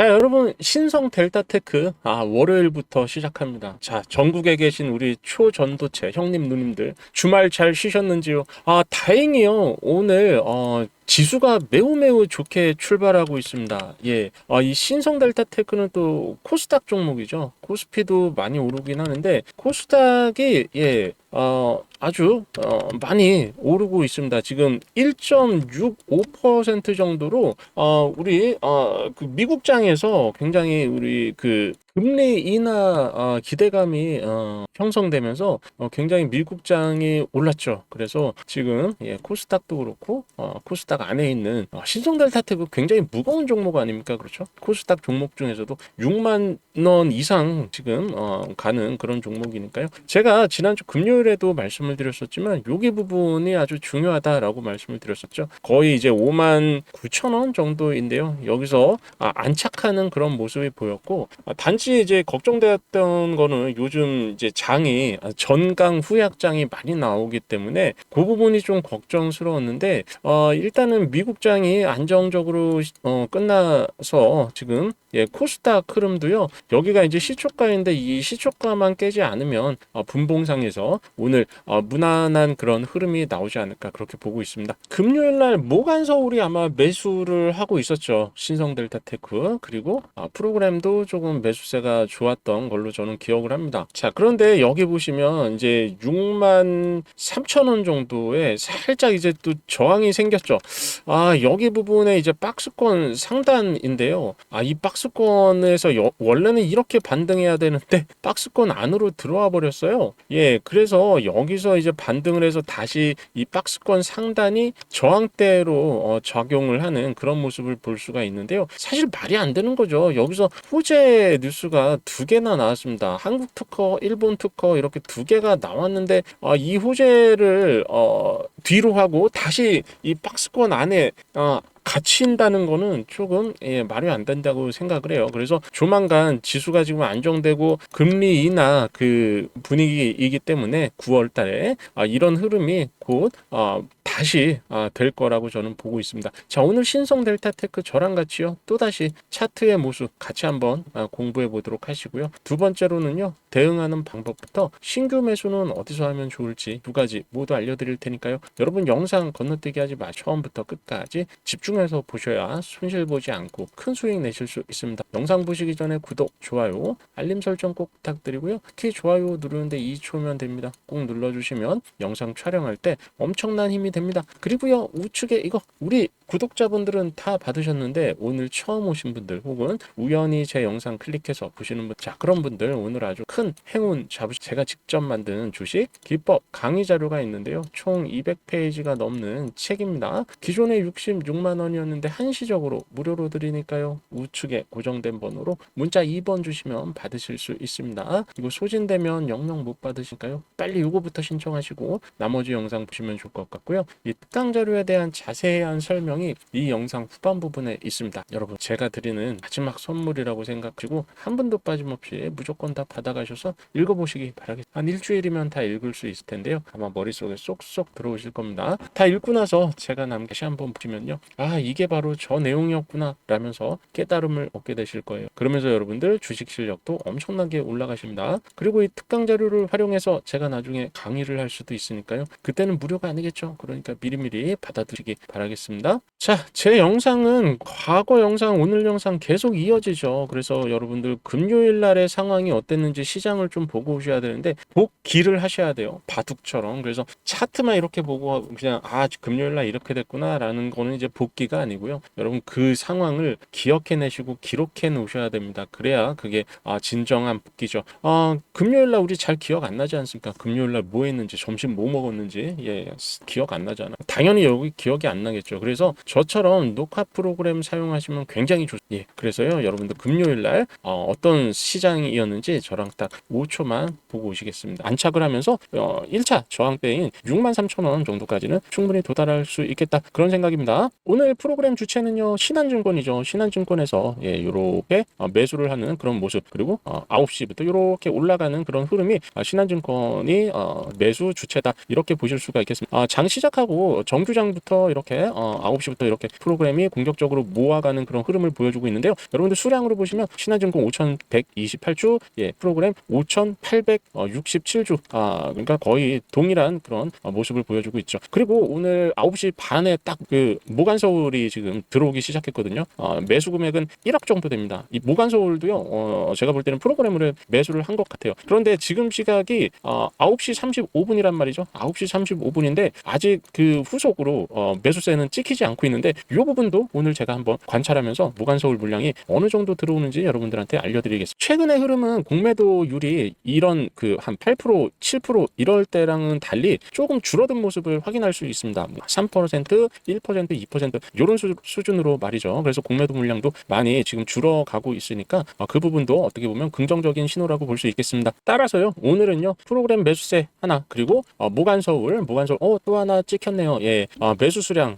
자, 여러분 신성 델타테크 아, 월요일부터 시작합니다. 자, 전국에 계신 우리 초전도체 형님 누님들 주말 잘 쉬셨는지요? 아, 다행히요. 오늘 어 지수가 매우 매우 좋게 출발하고 있습니다. 예. 아, 이 신성 델타 테크는 또 코스닥 종목이죠. 코스피도 많이 오르긴 하는데 코스닥이 예. 어, 아주 어, 많이 오르고 있습니다. 지금 1.65% 정도로 어, 우리 어, 그 미국장에서 굉장히 우리 그 금리 인하 어, 기대감이 어, 형성되면서 어, 굉장히 미국장이 올랐죠. 그래서 지금 예, 코스닥도 그렇고 어, 코스닥 안에 있는 어, 신성델타테크 굉장히 무거운 종목 아닙니까? 그렇죠? 코스닥 종목 중에서도 6만 원 이상 지금 어, 가는 그런 종목이니까요. 제가 지난주 금요일에도 말씀을 드렸었지만 여기 부분이 아주 중요하다라고 말씀을 드렸었죠. 거의 이제 5만 9천 원 정도인데요. 여기서 아, 안착하는 그런 모습이 보였고 아, 단지 이제 걱정되었던 거는 요즘 이제 장이 아, 전강 후약장이 많이 나오기 때문에 그 부분이 좀 걱정스러웠는데 어, 일단은 미국 장이 안정적으로 어, 끝나서 지금 예, 코스닥 흐름도요. 여기가 이제 시초가인데 이 시초가만 깨지 않으면 어, 분봉상에서 오늘 어, 무난한 그런 흐름이 나오지 않을까 그렇게 보고 있습니다. 금요일 날 모간 서울이 아마 매수를 하고 있었죠. 신성 델타테크 그리고 아, 프로그램도 조금 매수 세가 좋았던 걸로 저는 기억을 합니다. 자 그런데 여기 보시면 이제 6만 3천 원 정도에 살짝 이제 또 저항이 생겼죠. 아 여기 부분에 이제 박스권 상단인데요. 아 이 박스권에서 여- 원래는 이렇게 반등해야 되는데 박스권 안으로 들어와 버렸어요. 예, 그래서 여기서 이제 반등을 해서 다시 이 박스권 상단이 저항대로 어, 작용을 하는 그런 모습을 볼 수가 있는데요. 사실 말이 안 되는 거죠. 여기서 호재 뉴스 가 두 개나 나왔습니다. 한국 특허, 일본 특허 이렇게 두 개가 나왔는데 아, 이 호재를 어, 뒤로 하고 다시 이 박스권 안에 어, 갇힌다는 거는 조금 예, 말이 안 된다고 생각을 해요. 그래서 조만간 지수가 지금 안정되고 금리 인하 그 분위기이기 때문에 9월 달에 아, 이런 흐름이 곧 아, 다시 아, 될 거라고 저는 보고 있습니다. 자, 오늘 신성 델타테크 저랑 같이요. 또다시 차트의 모습 같이 한번 아, 공부해 보도록 하시고요. 두 번째로는요. 대응하는 방법부터 신규 매수는 어디서 하면 좋을지 두 가지 모두 알려드릴 테니까요. 여러분 영상 건너뛰기 하지 마. 처음부터 끝까지 집중 해서 보셔야 손실 보지 않고 큰 수익 내실 수 있습니다. 영상 보시기 전에 구독, 좋아요, 알림 설정 꼭 부탁드리고요. 특히 좋아요 누르는데 2초면 됩니다. 꼭 눌러주시면 영상 촬영할 때 엄청난 힘이 됩니다. 그리고요 우측에 이거 우리 구독자분들은 다 받으셨는데 오늘 처음 오신 분들 혹은 우연히 제 영상 클릭해서 보시는 분, 자 그런 분들 오늘 아주 큰 행운 잡으 제가 직접 만든 주식 기법 강의 자료가 있는데요. 총 200페이지가 넘는 책입니다. 기존에 66만 원이었는데 한시적으로 무료로 드리니까요. 우측에 고정된 번호로 문자 2번 주시면 받으실 수 있습니다. 이거 소진되면 영영 못 받으실까요? 빨리 이거부터 신청하시고 나머지 영상 보시면 좋을 것 같고요. 이 특강 자료에 대한 자세한 설명 이 이 영상 후반 부분에 있습니다. 여러분 제가 드리는 마지막 선물이라고 생각하시고 한 분도 빠짐없이 무조건 다 받아가셔서 읽어보시기 바라겠습니다. 한 일주일이면 다 읽을 수 있을 텐데요. 아마 머릿속에 쏙쏙 들어오실 겁니다. 다 읽고 나서 제가 남긴 다시 한번 보시면요. 아 이게 바로 저 내용이었구나 라면서 깨달음을 얻게 되실 거예요. 그러면서 여러분들 주식 실력도 엄청나게 올라가십니다. 그리고 이 특강 자료를 활용해서 제가 나중에 강의를 할 수도 있으니까요. 그때는 무료가 아니겠죠. 그러니까 미리미리 받아두시기 바라겠습니다. 자, 제 영상은 과거 영상, 오늘 영상 계속 이어지죠. 그래서 여러분들 금요일 날의 상황이 어땠는지 시장을 좀 보고 오셔야 되는데 복기를 하셔야 돼요. 바둑처럼. 그래서 차트만 이렇게 보고 그냥 아, 금요일 날 이렇게 됐구나라는 거는 이제 복기가 아니고요. 여러분 그 상황을 기억해 내시고 기록해 놓으셔야 됩니다. 그래야 그게 아, 진정한 복기죠. 아, 금요일 날 우리 잘 기억 안 나지 않습니까? 금요일 날 뭐 했는지, 점심 뭐 먹었는지 예, 기억 안 나잖아. 당연히 여기 기억이 안 나겠죠. 그래서 저처럼 녹화 프로그램 사용하시면 굉장히 좋. 예, 그래서요, 여러분들 금요일 날 어, 어떤 시장이었는지 저랑 딱 5초만 보고 오시겠습니다. 안착을 하면서 어, 1차 저항대인 6만 3천 원 정도까지는 충분히 도달할 수 있겠다 그런 생각입니다. 오늘 프로그램 주체는요 신한증권이죠. 신한증권에서 예, 요렇게 어, 매수를 하는 그런 모습 그리고 어, 9시부터 요렇게 올라가는 그런 흐름이 아, 신한증권이 어, 매수 주체다 이렇게 보실 수가 있겠습니다. 아, 장 시작하고 정규장부터 이렇게 어, 9시 6시부터 이렇게 프로그램이 공격적으로 모아가는 그런 흐름을 보여주고 있는데요. 여러분들 수량으로 보시면 신한증권 5,128주, 예, 프로그램 5,867주, 아, 그러니까 거의 동일한 그런 어, 모습을 보여주고 있죠. 그리고 오늘 9시 반에 딱 그 모간서울이 지금 들어오기 시작했거든요. 어, 매수 금액은 1억 정도 됩니다. 이 모간서울도요, 어, 제가 볼 때는 프로그램을 매수를 한 것 같아요. 그런데 지금 시각이 어, 9시 35분이란 말이죠. 9시 35분인데 아직 그 후속으로 어, 매수세는 찍히지 않고 있는데 이 부분도 오늘 제가 한번 관찰하면서 모간서울 물량이 어느 정도 들어오는지 여러분들한테 알려드리겠습니다. 최근의 흐름은 공매도율이 이런 그 한 8% 7% 이럴 때랑은 달리 조금 줄어든 모습을 확인할 수 있습니다. 뭐3% 1% 2% 이런 수, 수준으로 말이죠. 그래서 공매도 물량도 많이 지금 줄어가고 있으니까 어, 그 부분도 어떻게 보면 긍정적인 신호라고 볼 수 있겠습니다. 따라서요 오늘은요 프로그램 매수세 하나 그리고 어, 모간서울 모간서울 어 또 하나 찍혔네요. 예 어, 매수 수량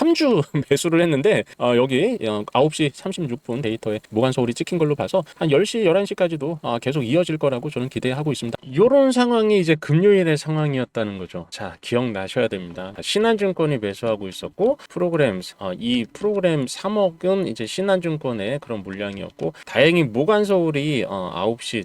3주 매수를 했는데 어, 여기 어, 9시 36분 데이터에 모간 서울이 찍힌 걸로 봐서 한 10시 11시까지도 어, 계속 이어질 거라고 저는 기대하고 있습니다. 이런 상황이 이제 금요일의 상황이었다는 거죠. 자 기억나셔야 됩니다. 신한증권이 매수하고 있었고 프로그램 어, 이 프로그램 3억은 이제 신한증권의 그런 물량이었고 다행히 모간 서울이 어, 9시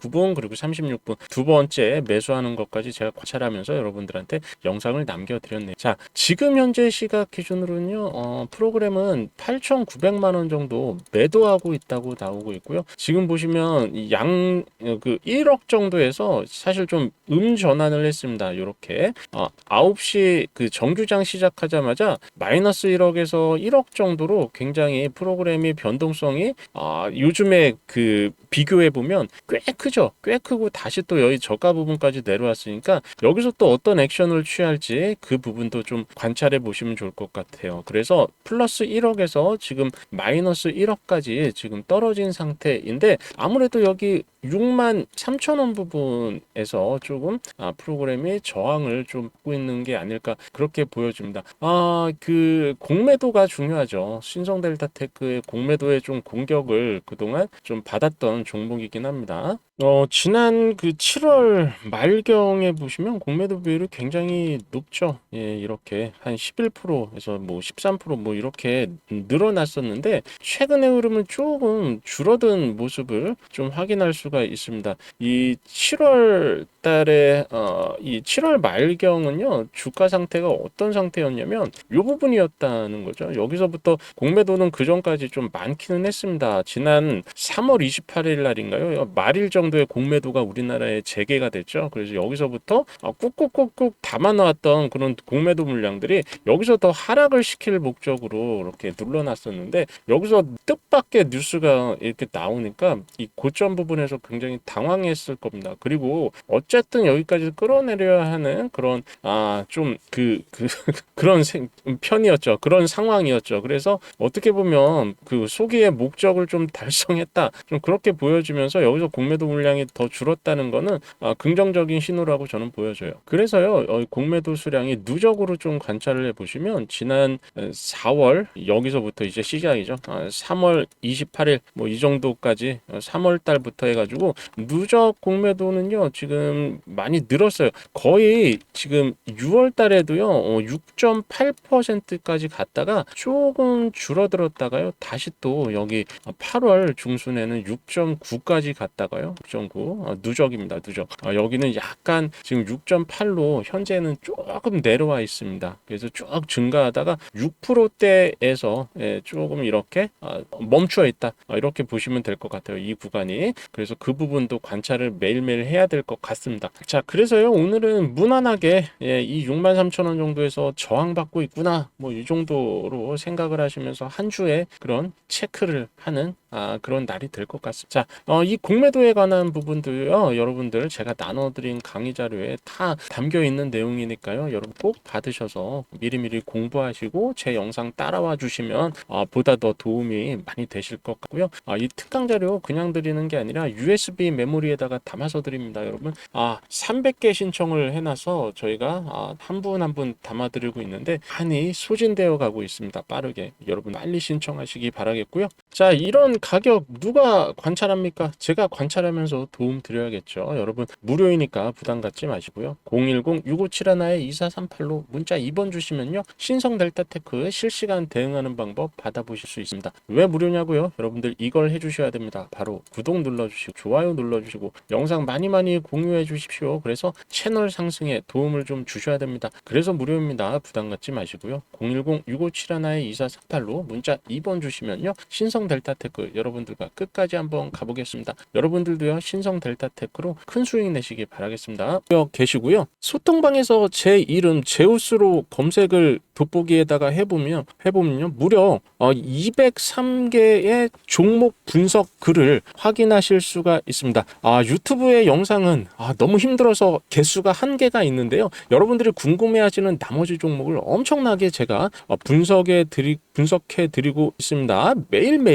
29분 그리고 36분 두 번째 매수하는 것까지 제가 관찰하면서 여러분들한테 영상을 남겨드렸네요. 자 지금 현재 시각 기준으로는요 어, 프로그램은 8,900만 원 정도 매도하고 있다고 나오고 있고요. 지금 보시면 양 그 1억 정도에서 사실 좀 음 전환을 했습니다. 이렇게 어, 9시 그 정규장 시작하자마자 마이너스 1억에서 1억 정도로 굉장히 프로그램이 변동성이 아, 요즘에 그 비교해 보면 꽤크 죠. 꽤 크고 다시 또 여기 저가 부분까지 내려왔으니까 여기서 또 어떤 액션을 취할지 그 부분도 좀 관찰해 보시면 좋을 것 같아요. 그래서 플러스 1억에서 지금 마이너스 1억까지 지금 떨어진 상태인데 아무래도 여기 6만 3천 원 부분에서 조금 아, 프로그램이 저항을 좀 받고 있는 게 아닐까 그렇게 보여집니다. 아, 그 공매도가 중요하죠. 신성델타테크의 공매도에 좀 공격을 그동안 좀 받았던 종목이긴 합니다. 어, 지난 그 7월 말경에 보시면 공매도 비율이 굉장히 높죠. 예, 이렇게 한 11%에서 뭐 13%뭐 이렇게 늘어났었는데 최근의 흐름은 조금 줄어든 모습을 좀 확인할 수가 있습니다. 이 7월 달에 어, 이 7월 말경은요. 주가 상태가 어떤 상태였냐면 이 부분이었다는 거죠. 여기서부터 공매도는 그 전까지 좀 많기는 했습니다. 지난 3월 28일 날인가요? 말일 정도 정도의 공매도가 우리나라에 재개가 됐죠. 그래서 여기서부터 어, 꾹꾹꾹꾹 담아놓았던 그런 공매도 물량들이 여기서 더 하락을 시킬 목적으로 이렇게 눌러놨었는데 여기서 뜻밖의 뉴스가 이렇게 나오니까 이 고점 부분에서 굉장히 당황했을 겁니다. 그리고 어쨌든 여기까지 끌어내려야 하는 그런 아 좀 그 그 그런 생, 편이었죠. 그런 상황이었죠. 그래서 어떻게 보면 그 소기의 목적을 좀 달성했다. 좀 그렇게 보여지면서 여기서 공매도 물량 물량이 더 줄었다는 거는 아, 긍정적인 신호라고 저는 보여져요. 그래서요 어, 공매도 수량이 누적으로 좀 관찰을 해보시면 지난 4월 여기서부터 이제 시작이죠. 아, 3월 28일 뭐 이 정도까지 3월 어, 달부터 해가지고 누적 공매도는요 지금 많이 늘었어요. 거의 지금 6월 달에도요 어, 6.8%까지 갔다가 조금 줄어들었다가요 다시 또 여기 8월 중순에는 6.9까지 갔다가요 6.9 어, 누적입니다. 누적. 어, 여기는 약간 지금 6.8로 현재는 조금 내려와 있습니다. 그래서 쭉 증가하다가 6%대에서 예, 조금 이렇게 어, 멈추어 있다. 어, 이렇게 보시면 될 것 같아요. 이 구간이. 그래서 그 부분도 관찰을 매일매일 해야 될 것 같습니다. 자, 그래서요. 오늘은 무난하게 예, 이 6만 3천 원 정도에서 저항받고 있구나. 뭐 이 정도로 생각을 하시면서 한 주에 그런 체크를 하는 아, 그런 날이 될 것 같습니다. 자, 어, 이 공매도에 관한 부분도요, 여러분들 제가 나눠드린 강의 자료에 다 담겨 있는 내용이니까요, 여러분 꼭 받으셔서 미리미리 공부하시고 제 영상 따라와 주시면 어, 보다 더 도움이 많이 되실 것 같고요. 아, 이 특강 자료 그냥 드리는 게 아니라 USB 메모리에다가 담아서 드립니다, 여러분. 아, 300개 신청을 해놔서 저희가 아, 한분 한 분 담아드리고 있는데 많이 소진되어 가고 있습니다, 빠르게. 여러분 빨리 신청하시기 바라겠고요. 자, 이런 가격 누가 관찰합니까? 제가 관찰하면서 도움 드려야겠죠. 여러분, 무료이니까 부담 갖지 마시고요. 010-6571-2438로 문자 2번 주시면요. 신성 델타 테크 실시간 대응하는 방법 받아보실 수 있습니다. 왜 무료냐고요? 여러분들 이걸 해주셔야 됩니다. 바로 구독 눌러주시고 좋아요 눌러주시고 영상 많이 많이 공유해 주십시오. 그래서 채널 상승에 도움을 좀 주셔야 됩니다. 그래서 무료입니다. 부담 갖지 마시고요. 010-6571-2438로 문자 2번 주시면요. 신성 델타 테크 여러분들과 끝까지 한번 가보겠습니다. 여러분들도요. 신성 델타 테크로 큰 수익 내시기 바라겠습니다. 여 계시고요. 소통방에서 제 이름 제우스로 검색을 돋보기에다가 해보면 해보면요. 무려 어, 203개의 종목 분석 글을 확인하실 수가 있습니다. 아, 유튜브의 영상은 아, 너무 힘들어서 개수가 한계가 있는데요. 여러분들이 궁금해하시는 나머지 종목을 엄청나게 제가 어, 분석해 드리 분석해 드리고 있습니다. 매일 매일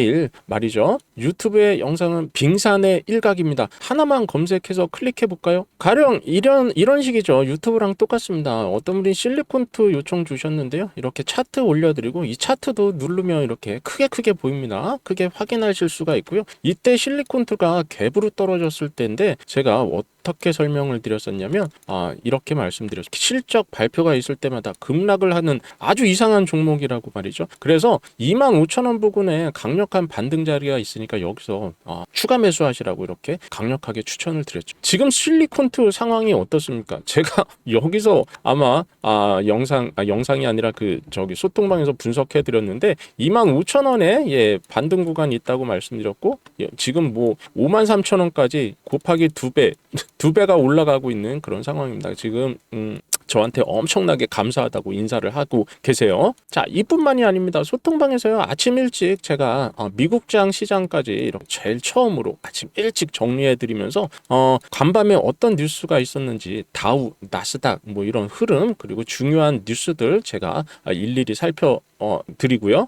말이죠. 유튜브의 영상은 빙산의 일각입니다. 하나만 검색해서 클릭해 볼까요? 가령 이런 이런 식이죠. 유튜브랑 똑같습니다. 어떤 분이 실리콘트 요청 주셨는데요. 이렇게 차트 올려드리고 이 차트도 누르면 이렇게 크게 크게 보입니다. 크게 확인하실 수가 있고요. 이때 실리콘트가 갭으로 떨어졌을 때인데 제가 어떻게 설명을 드렸었냐면 아 이렇게 말씀드렸어요. 실적 발표가 있을 때마다 급락을 하는 아주 이상한 종목이라고 말이죠. 그래서 25,000원 부근에 강력 한 반등 자리가 있으니까 여기서 아, 추가 매수하시라고 이렇게 강력하게 추천을 드렸죠. 지금 실리콘트 상황이 어떻습니까? 제가 여기서 아마 아, 영상 아, 영상이 아니라 그 저기 소통방에서 분석해 드렸는데 25,000원에 예 반등 구간이 있다고 말씀드렸고 예, 지금 뭐 53,000원까지 곱하기 두 배 두 배가 올라가고 있는 그런 상황입니다. 지금 음, 저한테 엄청나게 감사하다고 인사를 하고 계세요. 자, 이뿐만이 아닙니다. 소통방에서요. 아침 일찍 제가 어, 미국장 시장까지 이렇게 제일 처음으로 아침 일찍 정리해 드리면서 어, 간밤에 어떤 뉴스가 있었는지 다우, 나스닥 뭐 이런 흐름 그리고 중요한 뉴스들 제가 아, 일일이 살펴 어, 드리고요.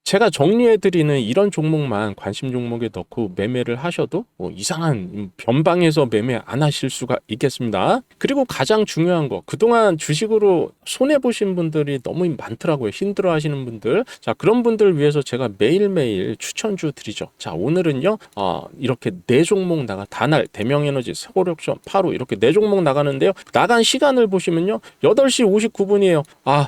제가 정리해 드리는 이런 종목만 관심 종목에 넣고 매매를 하셔도 뭐 이상한 변방에서 매매 안 하실 수가 있겠습니다. 그리고 가장 중요한 거 그동안 주식으로 손해 보신 분들이 너무 많더라고요. 힘들어 하시는 분들. 자, 그런 분들 위해서 제가 매일매일 추천주 드리죠. 자, 오늘은요. 어, 이렇게 네 종목 나가 다날 대명에너지 세고력션 파로 이렇게 네 종목 나가는데요. 나간 시간을 보시면요. 8시 59분이에요. 아,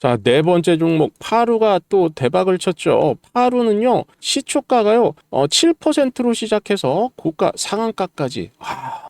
자, 네 번째 종목 파루가 또 대박을 쳤죠. 파루는요. 시초가가요. 어, 7%로 시작해서 고가 상한가까지 아,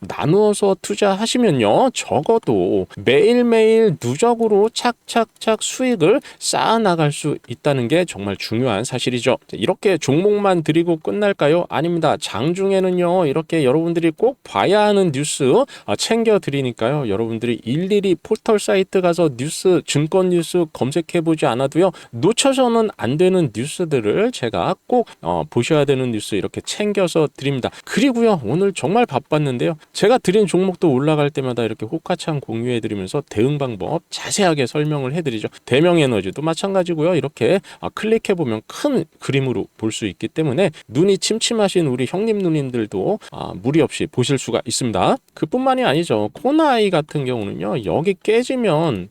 나누어서 투자하시면요, 적어도 매일매일 누적 안정적으로 착착착 수익을 쌓아 나갈 수 있다는 게 정말 중요한 사실이죠. 자, 이렇게 종목만 드리고 끝날까요? 아닙니다. 장중에는요, 이렇게 여러분들이 꼭 봐야 하는 뉴스 아, 챙겨 드리니까요. 여러분들이 일일이 포털 사이트 가서 뉴스, 증권 뉴스 검색해 보지 않아도요, 놓쳐서는 안 되는 뉴스들을 제가 꼭 어, 보셔야 되는 뉴스 이렇게 챙겨서 드립니다. 그리고요, 오늘 정말 바빴는데요. 제가 드린 종목도 올라갈 때마다 이렇게 호카창 공유해 드리면서 대응 방법 자세하게 설명을 해 드리죠. 대명 에너지도 마찬가지고요. 이렇게 아, 클릭해 보면 큰 그림으로 볼 수 있기 때문에 눈이 침침하신 우리 형님 누님들도 아, 무리 없이 보실 수가 있습니다. 그뿐만이 아니죠. 코나이 같은 경우는요. 여기 깨지면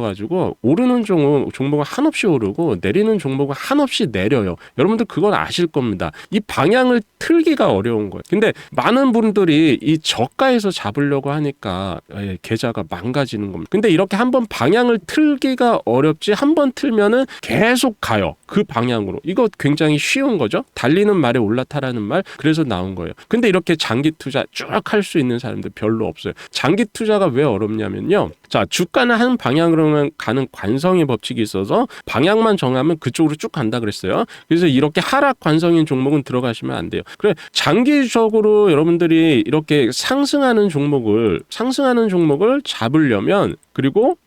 있어가지고 오르는 종목, 종목은 한없이 오르고 내리는 종목은 한없이 내려요. 여러분들 그건 아실 겁니다. 이 방향을 틀기가 어려운 거예요. 근데 많은 분들이 이 저가에서 잡으려고 하니까 예, 계좌가 망가지는 겁니다. 근데 이렇게 한번 방향을 틀기가 어렵지 한번 틀면은 계속 가요. 그 방향으로. 이거 굉장히 쉬운 거죠. 달리는 말에 올라타라는 말. 그래서 나온 거예요. 근데 이렇게 장기 투자 쭉 할 수 있는 사람들 별로 없어요. 장기 투자가 왜 어렵냐면요. 자, 주가는 한 방향으로만 가는 관성의 법칙이 있어서 방향만 정하면 그쪽으로 쭉 간다 그랬어요. 그래서 이렇게 하락 관성인 종목은 들어가시면 안 돼요. 그래 장기적으로 여러분들이 이렇게 상승하는 종목을 상승하는 종목을 잡으려면 그리고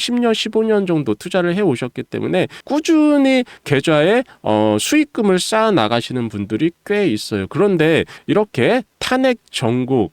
10년, 15년 정도 투자를 해 오셨기 때문에 꾸준히 계좌에 어, 수익금을 쌓아 나가시는 분들이 꽤 있어요. 그런데 이렇게 탄핵 전국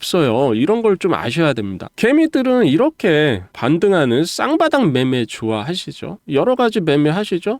어요. 이런 걸 좀 아셔야 됩니다. 개미들은 이렇게 반등하는 쌍바닥 매매 좋아하시죠? 여러 가지 매매 하시죠?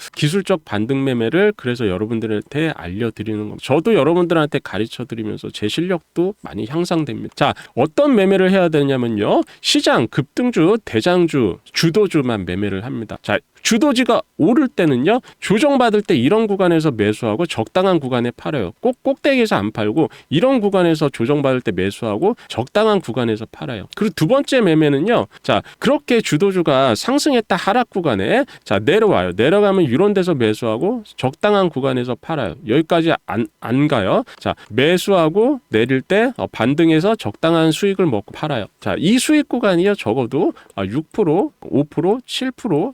기술적 반등 매매를 그래서 여러분들한테 알려드리는 겁니다. 저도 여러분들한테 가르쳐 드리면서 제 실력도 많이 향상됩니다. 자, 어떤 매매를 해야 되냐면요. 시장 급등주, 대장주, 주도주만 매매를 합니다. 자, 주도지가 오를 때는요 조정받을 때 이런 구간에서 매수하고 적당한 구간에 팔아요 꼭 꼭대기에서 안 팔고 이런 구간에서 조정받을 때 매수하고 적당한 구간에서 팔아요 그리고 두 번째 매매는요 자 그렇게 주도주가 상승했다 하락 구간에 자 내려와요 내려가면 이런 데서 매수하고 적당한 구간에서 팔아요. 여기까지 안, 안 가요. 자 매수하고 내릴 때 어, 반등해서 적당한 수익을 먹고 팔아요. 자 이 수익 구간이요 적어도 아, 6% 5% 7%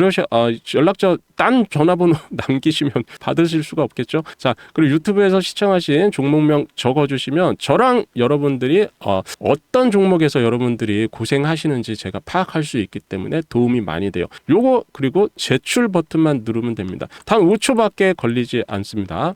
그러셔 어, 연락처 딴 전화번호 남기시면 받으실 수가 없겠죠. 자 그리고 유튜브에서 시청하신 종목명 적어주시면 저랑 여러분들이 어, 어떤 종목에서 여러분들이 고생하시는지 제가 파악할 수 있기 때문에 도움이 많이 돼요. 요거 그리고 제출 버튼만 누르면 됩니다. 단 5초밖에 걸리지 않습니다.